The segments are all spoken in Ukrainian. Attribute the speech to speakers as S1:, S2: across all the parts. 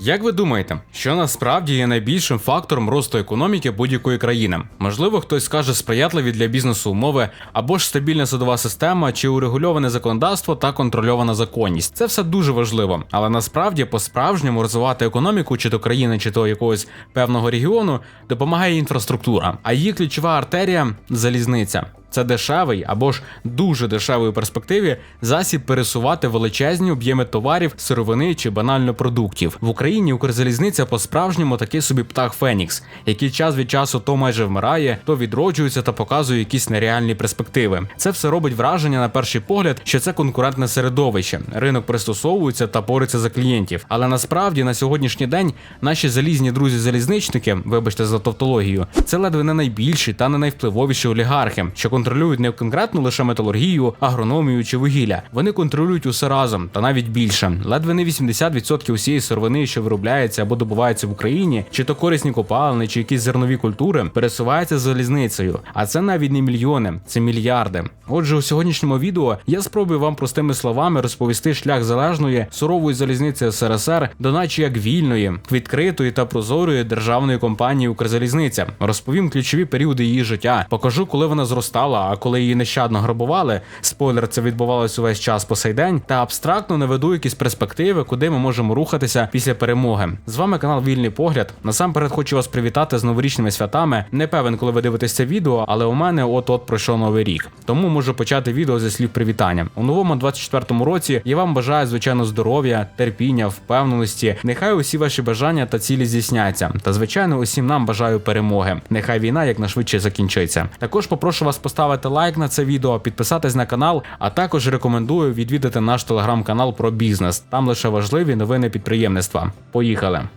S1: Як ви думаєте, що насправді є найбільшим фактором росту економіки будь-якої країни? Можливо, хтось скаже сприятливі для бізнесу умови, або ж стабільна судова система, чи урегульоване законодавство та контрольована законність. Це все дуже важливо, але насправді по-справжньому розвивати економіку чи то країни, чи то якогось певного регіону допомагає інфраструктура, а її ключова артерія залізниця. Це дешевий або ж дуже дешевий у перспективі засіб пересувати величезні об'єми товарів, сировини чи банально продуктів. В Україні Укрзалізниця по-справжньому такий собі птах Фенікс, який час від часу то майже вмирає, то відроджується та показує якісь нереальні перспективи. Це все робить враження на перший погляд, що це конкурентне середовище. Ринок пристосовується та бореться за клієнтів. Але насправді на сьогоднішній день наші залізні друзі-залізничники, вибачте за тавтологію, це ледве не найбільші та не найвпливовіші олігархи, що контролюють не конкретно лише металургію, агрономію чи вугілля. Вони контролюють усе разом та навіть більше. Ледве не 80% усієї сировини, що виробляється або добувається в Україні, чи то корисні копалини, чи якісь зернові культури, пересуваються залізницею. А це навіть не мільйони, це мільярди. Отже, у сьогоднішньому відео я спробую вам простими словами розповісти шлях залежної сурової залізниці СРСР до наче як вільної, відкритої та прозорої державної компанії Укрзалізниця. Розповім ключові періоди її життя, покажу, коли вона зростала, а коли її нещадно грабували. Спойлер, це відбувалося увесь час по сей день. Та абстрактно наведу якісь перспективи, куди ми можемо рухатися після перемоги. З вами канал Вільний Погляд. Насамперед хочу вас привітати з новорічними святами. Не певен, коли ви дивитесь це відео, але у мене от-от пройшов новий рік. Тому можу почати відео зі слів привітання. У новому 24-му році я вам бажаю звичайно здоров'я, терпіння, впевненості. Нехай усі ваші бажання та цілі здійсняться. Та звичайно, усім нам бажаю перемоги. Нехай війна якнайшвидше закінчиться. Також попрошу вас поставити лайк на це відео, підписатись на канал, а також рекомендую відвідати наш телеграм-канал про бізнес. Там лише важливі новини підприємництва. Поїхали!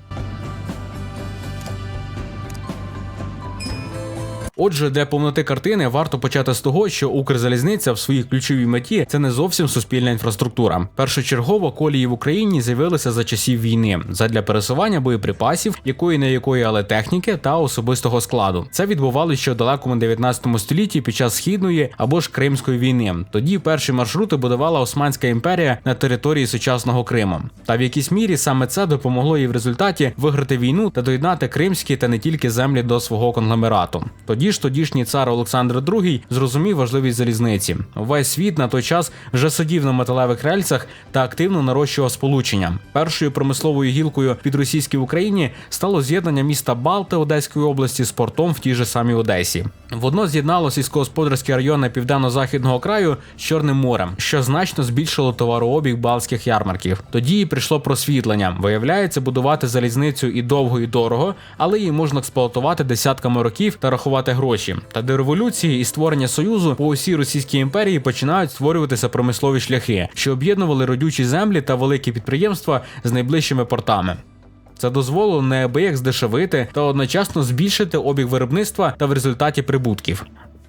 S1: Отже, для повноти картини варто почати з того, що Укрзалізниця в своїй ключовій меті це не зовсім суспільна інфраструктура. Першочергово колії в Україні з'явилися за часів війни задля пересування боєприпасів, якої не якої, але техніки та особистого складу. Це відбувалося ще в далекому 19 столітті під час східної або ж Кримської війни. Тоді перші маршрути будувала Османська імперія на території сучасного Криму. Та в якійсь мірі саме це допомогло їй в результаті виграти війну та доєднати кримські та не тільки землі до свого конгломерату. Тоді ж тодішній цар Олександр II зрозумів важливість залізниці. Весь світ на той час вже сидів на металевих рельсах та активно нарощував сполучення. Першою промисловою гілкою під російській Україні стало з'єднання міста Балти Одеської області з портом в тій же самій Одесі. Водно з'єднало сільськогосподарські райони південно-західного краю з Чорним морем, що значно збільшило товарообіг балтських ярмарків. Тоді прийшло просвітлення. Виявляється, будувати залізницю і довго, і дорого, але її можна експлуатувати десятками років та рахувати гроші. Та до революції і створення союзу по усій російській імперії починають створюватися промислові шляхи, що об'єднували родючі землі та великі підприємства з найближчими портами. Це дозволило неабияк здешевити та одночасно збільшити обіг виробництва та в результаті прибутків.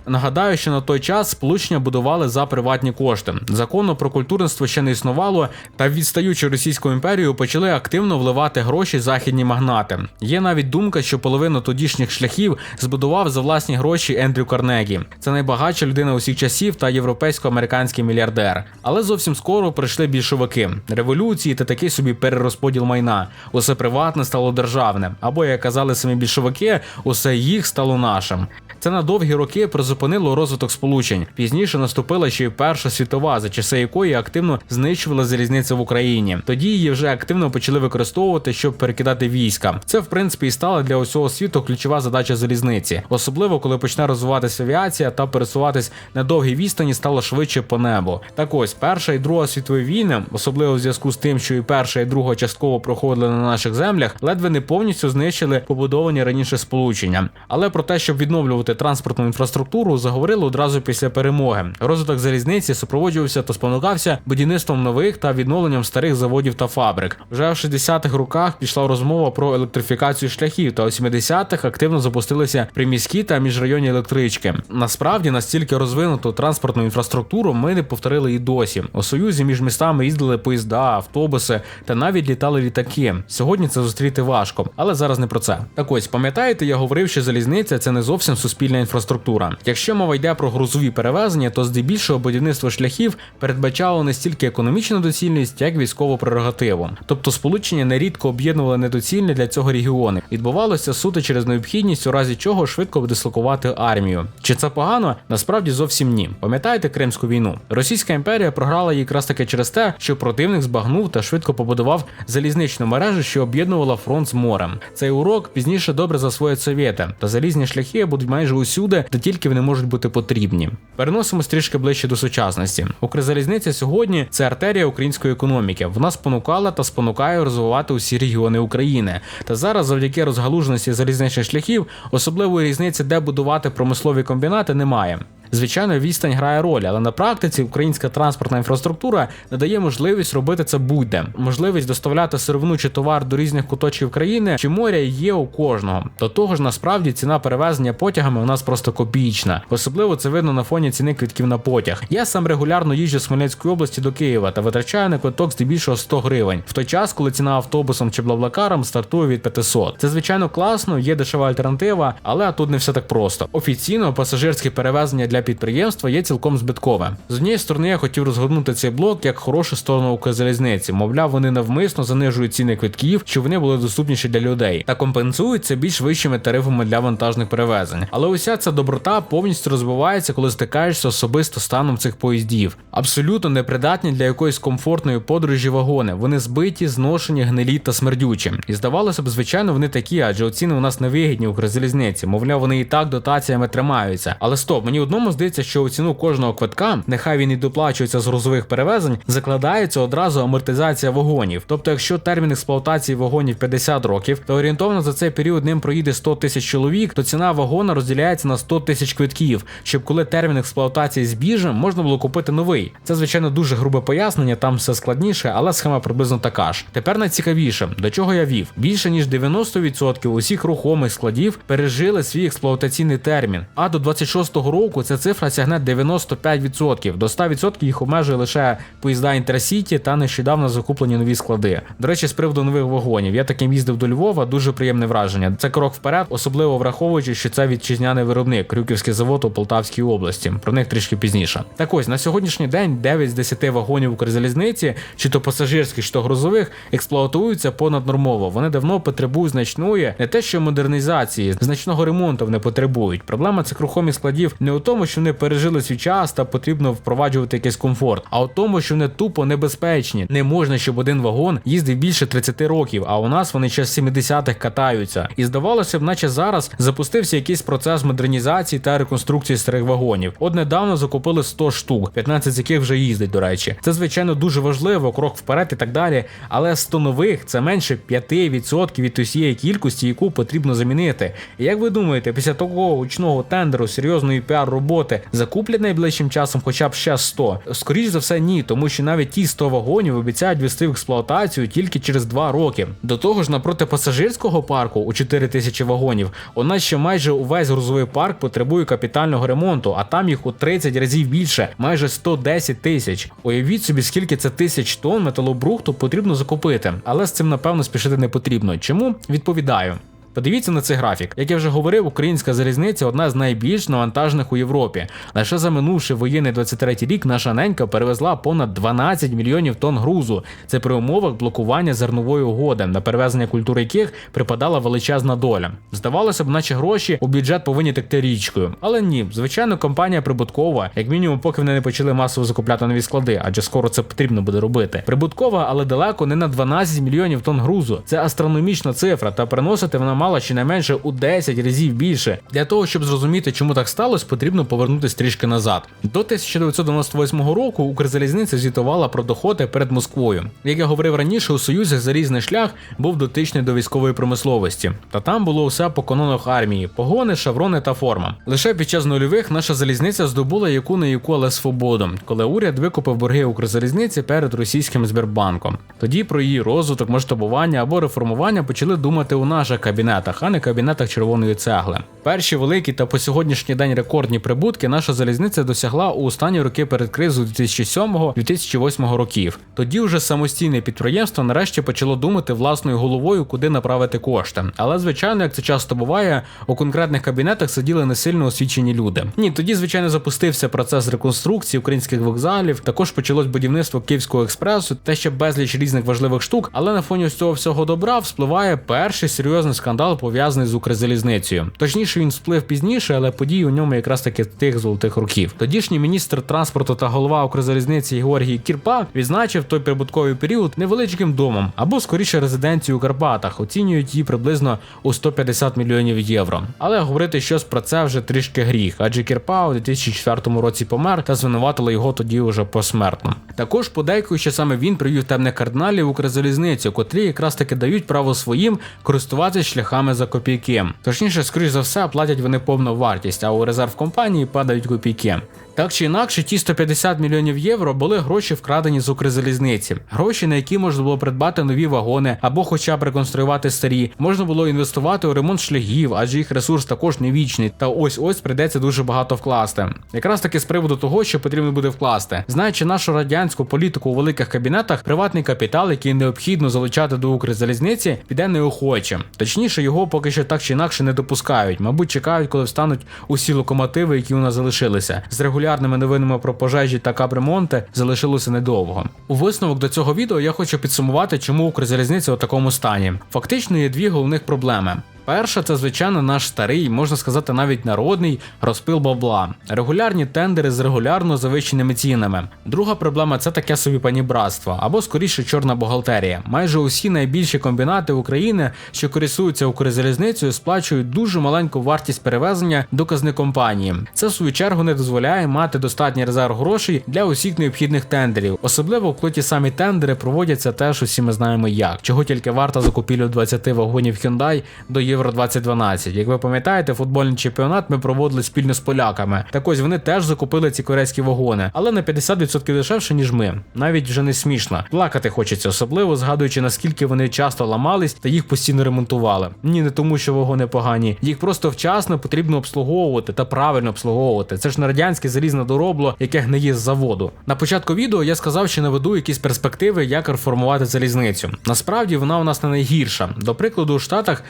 S1: Нагадаю, що на той час сполучення будували за приватні кошти. Закону про культурництво ще не існувало, та відстаючи Російську імперію почали активно вливати гроші західні магнати. Є навіть думка, що половину тодішніх шляхів збудував за власні гроші Ендрю Карнегі. Це найбагатша людина усіх часів та європейсько-американський мільярдер. Але зовсім скоро прийшли більшовики, революції та такий собі перерозподіл майна. Усе приватне стало державне. Або, як казали самі більшовики, усе їх стало нашим. Це на довгі роки призупинило розвиток сполучень. Пізніше наступила ще й Перша світова, за часи якої активно знищували залізницю в Україні. Тоді її вже активно почали використовувати, щоб перекидати війська. Це в принципі і стала для усього світу ключова задача залізниці, особливо коли почне розвиватися авіація та пересуватись на довгій відстані стало швидше по небу. Так ось перша і друга світові війни, особливо в зв'язку з тим, що і перша і друга частково проходили на наших землях, ледве не повністю знищили побудовані раніше сполучення. Але про те, щоб відновлювати транспортну інфраструктуру, заговорили одразу після перемоги. Розвиток залізниці супроводжувався та спонукався будівництвом нових та відновленням старих заводів та фабрик. Вже в 60-х роках пішла розмова про електрифікацію шляхів, та у 70-х активно запустилися приміські та міжрайонні електрички. Насправді настільки розвинуту транспортну інфраструктуру ми не повторили і досі. У союзі між містами їздили поїзда, автобуси та навіть літали літаки. Сьогодні це зустріти важко, але зараз не про це. Так ось пам'ятаєте, я говорив, що залізниця це не зовсім суспільна суспільна інфраструктура. Якщо мова йде про грузові перевезення, то здебільшого будівництво шляхів передбачало не стільки економічну доцільність, як військову прерогативу. Тобто сполучення нерідко об'єднували недоцільні для цього регіони. Відбувалося суто через необхідність, у разі чого швидко дислокувати армію. Чи це погано? Насправді зовсім ні. Пам'ятаєте Кримську війну? Російська імперія програла її якраз таки через те, що противник збагнув та швидко побудував залізничну мережу, що об'єднувала фронт з морем. Цей урок пізніше добре засвоїть совєти, та залізні шляхи будуть майже усюди, де тільки вони можуть бути потрібні. Переносимо трішки ближче до сучасності. Укрзалізниця сьогодні це артерія української економіки. Вона спонукала та спонукає розвивати усі регіони України. Та зараз, завдяки розгалуженості залізничних шляхів, особливої різниці, де будувати промислові комбінати, немає. Звичайно, відстань грає роль, але на практиці українська транспортна інфраструктура надає можливість робити це будь-де. Можливість доставляти сировину чи товар до різних куточків країни чи моря є у кожного. До того ж, насправді ціна перевезення потягами у нас просто копійчна. Особливо це видно на фоні ціни квитків на потяг. Я сам регулярно їжджу з Хмельницької області до Києва та витрачаю на квиток здебільшого 100 гривень, в той час, коли ціна автобусом чи блаблакаром стартує від 500. Це звичайно класно, є дешева альтернатива, але тут не все так просто. Офіційно пасажирське перевезення для підприємства є цілком збиткове. З однієї сторони, я хотів розгорнути цей блок як хорошу сторону Укрзалізниці. Мовляв, вони навмисно занижують ціни квитків, щоб вони були доступніші для людей, та компенсують це більш вищими тарифами для вантажних перевезень. Але уся ця доброта повністю розбивається, коли стикаєшся особисто станом цих поїздів. Абсолютно непридатні для якоїсь комфортної подорожі вагони. Вони збиті, зношені, гнилі та смердючі. І здавалося б, звичайно, вони такі, адже ціни у нас невигідні Укрзалізниці. Мовляв, вони і так дотаціями тримаються. Але стоп, мені одному здається, що у ціну кожного квитка, нехай він і доплачується з грузових перевезень, закладається одразу амортизація вагонів. Тобто, якщо термін експлуатації вагонів 50 років, то орієнтовно за цей період ним проїде 100 тисяч чоловік, то ціна вагона розділяється на 100 тисяч квитків, щоб коли термін експлуатації збіже, можна було купити новий. Це звичайно дуже грубе пояснення, там все складніше, але схема приблизно така ж. Тепер найцікавіше, до чого я вів. Bільше ніж 90% усіх рухомих складів пережили свій експлуатаційний термін. А до 26-го року ця цифра сягне 95%. До 100% їх обмежує лише поїзда Інтерсіті та нещодавно закуплені нові склади. До речі, з приводу нових вагонів. Я таким їздив до Львова, дуже приємне враження. Це крок вперед, особливо враховуючи, що це вітчизняний виробник Крюківський завод у Полтавській області. Про них трішки пізніше. Так ось на сьогоднішній день 9 з 10 вагонів Укрзалізниці, чи то пасажирських, чи то грузових, експлуатуються понаднормово. Вони давно потребують значної, не те, що модернізації, значного ремонту вони потребують. Проблема цих рухомих складів не у тому, що вони пережили свій час та потрібно впроваджувати якийсь комфорт, а у тому, що вони тупо небезпечні. Не можна, щоб один вагон їздив більше 30 років, а у нас вони ще з 70-х катаються. І здавалося б, наче зараз запустився якийсь процес модернізації та реконструкції старих вагонів. От недавно закупили 100 штук, 15 з яких вже їздить, до речі. Це звичайно дуже важливо, крок вперед і так далі. Але 100 нових це менше 5% від усієї кількості, яку потрібно замінити. І як ви думаєте, після такого гучного тендеру, серйозної піар роботи закуплять найближчим часом хоча б ще 100? Скоріше за все, ні, тому що навіть ті 100 вагонів обіцяють ввести в експлуатацію тільки через 2 роки. До того ж, напроти пасажирського парку у 4 тисячі вагонів, у нас ще майже увесь грузовий парк потребує капітального ремонту, а там їх у 30 разів більше, майже 110 тисяч. Уявіть собі, скільки це тисяч тонн металобрухту потрібно закупити, але з цим напевно спішити не потрібно. Чому відповідаю? Подивіться на цей графік. Як я вже говорив, українська залізниця одна з найбільш навантажених у Європі. Лише за минувши воєнний 23 рік наша ненька перевезла понад 12 мільйонів тонн грузу. Це при умовах блокування зернової угоди, на перевезення культури яких припадала величезна доля. Здавалося б, наче гроші у бюджет повинні текти річкою. Але ні, звичайно, компанія прибуткова, як мінімум, поки вони не почали масово закупляти нові склади, адже скоро це потрібно буде робити. Прибуткова, але далеко не на 12 мільйонів тонн грузу. Це астрономічна цифра, та приносити вона мала щонайменше у 10 разів більше. Для того, щоб зрозуміти, чому так сталося, потрібно повернутися трішки назад. До 1998 року Укрзалізниця звітувала про доходи перед Москвою. Як я говорив раніше, у Союзі залізний шлях був дотичний до військової промисловості, та там було все по канонах армії: погони, шаврони та форма. Лише під час нульових наша залізниця здобула яку не яку, але свободу, коли уряд викупив борги Укрзалізниці перед російським Сбербанком. Тоді про її розвиток, масштабування або реформування почали думати у наших кабінетах кабінетах, а не кабінетах червоної цегли. Перші великі та по сьогоднішній день рекордні прибутки наша залізниця досягла у останні роки перед кризою 2007-2008 років. Тоді вже самостійне підприємство нарешті почало думати власною головою, куди направити кошти. Але звичайно, як це часто буває, у конкретних кабінетах сиділи не сильно освічені люди. Ні, тоді звичайно запустився процес реконструкції українських вокзалів. Також почалось будівництво Київського експресу, та ще безліч різних важливих штук. Але на фоні цього всього добра вспливає перший серйозний скандал пов'язаний з Укрзалізницею. Точніше, він сплив пізніше, але події у ньому якраз таки тих золотих років. Тодішній міністр транспорту та голова Укрзалізниці Георгій Кірпа відзначив той прибутковий період невеличким домом або скоріше резиденцією у Карпатах. Оцінюють її приблизно у 150 мільйонів євро. Але говорити щось про це вже трішки гріх, адже Кірпа у 2004 році помер та звинуватили його тоді уже посмертно. Також подейкують, що саме він привів темних кардиналів Укрзалізницю, котрі якраз таки дають право своїм користуватися шляхами за копійки. Точніше, скоріш за все, платять вони повну вартість, а у резерв компанії падають копійки. Так чи інакше, ті 150 мільйонів євро були гроші вкрадені з Укрзалізниці, гроші, на які можна було придбати нові вагони або хоча б реконструювати старі, можна було інвестувати у ремонт шляхів, адже їх ресурс також не вічний. Та ось ось прийдеться дуже багато вкласти. Якраз таки з приводу того, що потрібно буде вкласти, знаючи нашу радянську політику у великих кабінетах, приватний капітал, який необхідно залучати до Укрзалізниці, піде неохоче. Точніше, його поки що так чи інакше не допускають. Мабуть, чекають, коли встануть усі локомотиви, які у нас залишилися. З регулярними новинами про пожежі та капремонти залишилося недовго. У висновок до цього відео я хочу підсумувати, чому Укрзалізниця у такому стані. Фактично є дві головних проблеми. Перша це, звичайно, наш старий, можна сказати, навіть народний розпил бабла, регулярні тендери з регулярно завищеними цінами. Друга проблема це таке собі панібратство або скоріше чорна бухгалтерія. Майже усі найбільші комбінати України, що користуються Укрзалізницею, сплачують дуже маленьку вартість перевезення до казни компанії. Це в свою чергу не дозволяє мати достатній резерв грошей для усіх необхідних тендерів, особливо коли ті самі тендери проводяться теж усі ми знаємо як, чого тільки варта закупівлю 20 вагонів Hyundai до Євро 2012. Як ви пам'ятаєте, футбольний чемпіонат ми проводили спільно з поляками. Так ось вони теж закупили ці корейські вагони, але на 50% дешевше, ніж ми. Навіть вже не смішно. Плакати хочеться, особливо згадуючи, наскільки вони часто ламались та їх постійно ремонтували. Ні, не тому, що вагони погані. Їх просто вчасно потрібно обслуговувати та правильно обслуговувати. Це ж не радянське залізне доробло, яке гниє з заводу. На початку відео я сказав, що наведу якісь перспективи, як реформувати залізницю. Насправді вона у нас не найгірша. До прикладу, у Штатах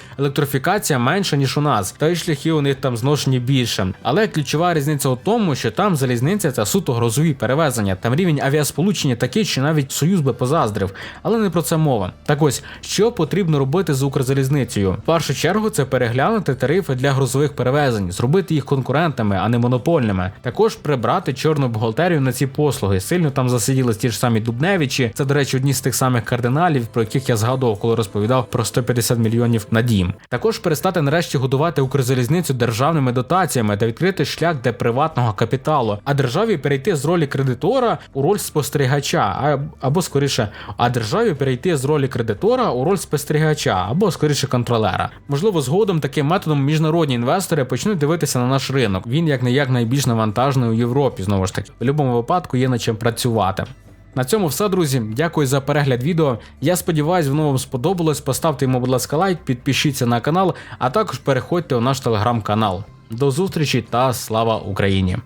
S1: електрифікація менша ніж у нас, та й шляхи у них там зношені більше. Але ключова різниця у тому, що там залізниця це суто грозові перевезення. Там рівень авіасполучення такий, що навіть союз би позаздрив. Але не про це мова. Так ось, що потрібно робити з Укрзалізницею? В першу чергу це переглянути тарифи для грозових перевезень, зробити їх конкурентами, а не монопольними. Також прибрати чорну бухгалтерію на ці послуги. Сильно там засиділи ті ж самі Дубневичі. Це, до речі, одні з тих самих кардиналів, про яких я згадував, коли розповідав про 150 мільйонів на дім. Також перестати нарешті годувати Укрзалізницю державними дотаціями та відкрити шлях для приватного капіталу, а державі перейти з ролі кредитора у роль спостерігача, або скоріше, а державі перейти з ролі кредитора у роль спостерігача, або скоріше контролера. Можливо, згодом таким методом міжнародні інвестори почнуть дивитися на наш ринок. Він як не як найбільш навантажений у Європі. Знову ж таки, в будь-якому випадку є над чим працювати. На цьому все, друзі. Дякую за перегляд відео. Я сподіваюсь, воно вам сподобалось. Поставте йому, будь ласка, лайк, підпишіться на канал, а також переходьте у наш телеграм-канал. До зустрічі та слава Україні!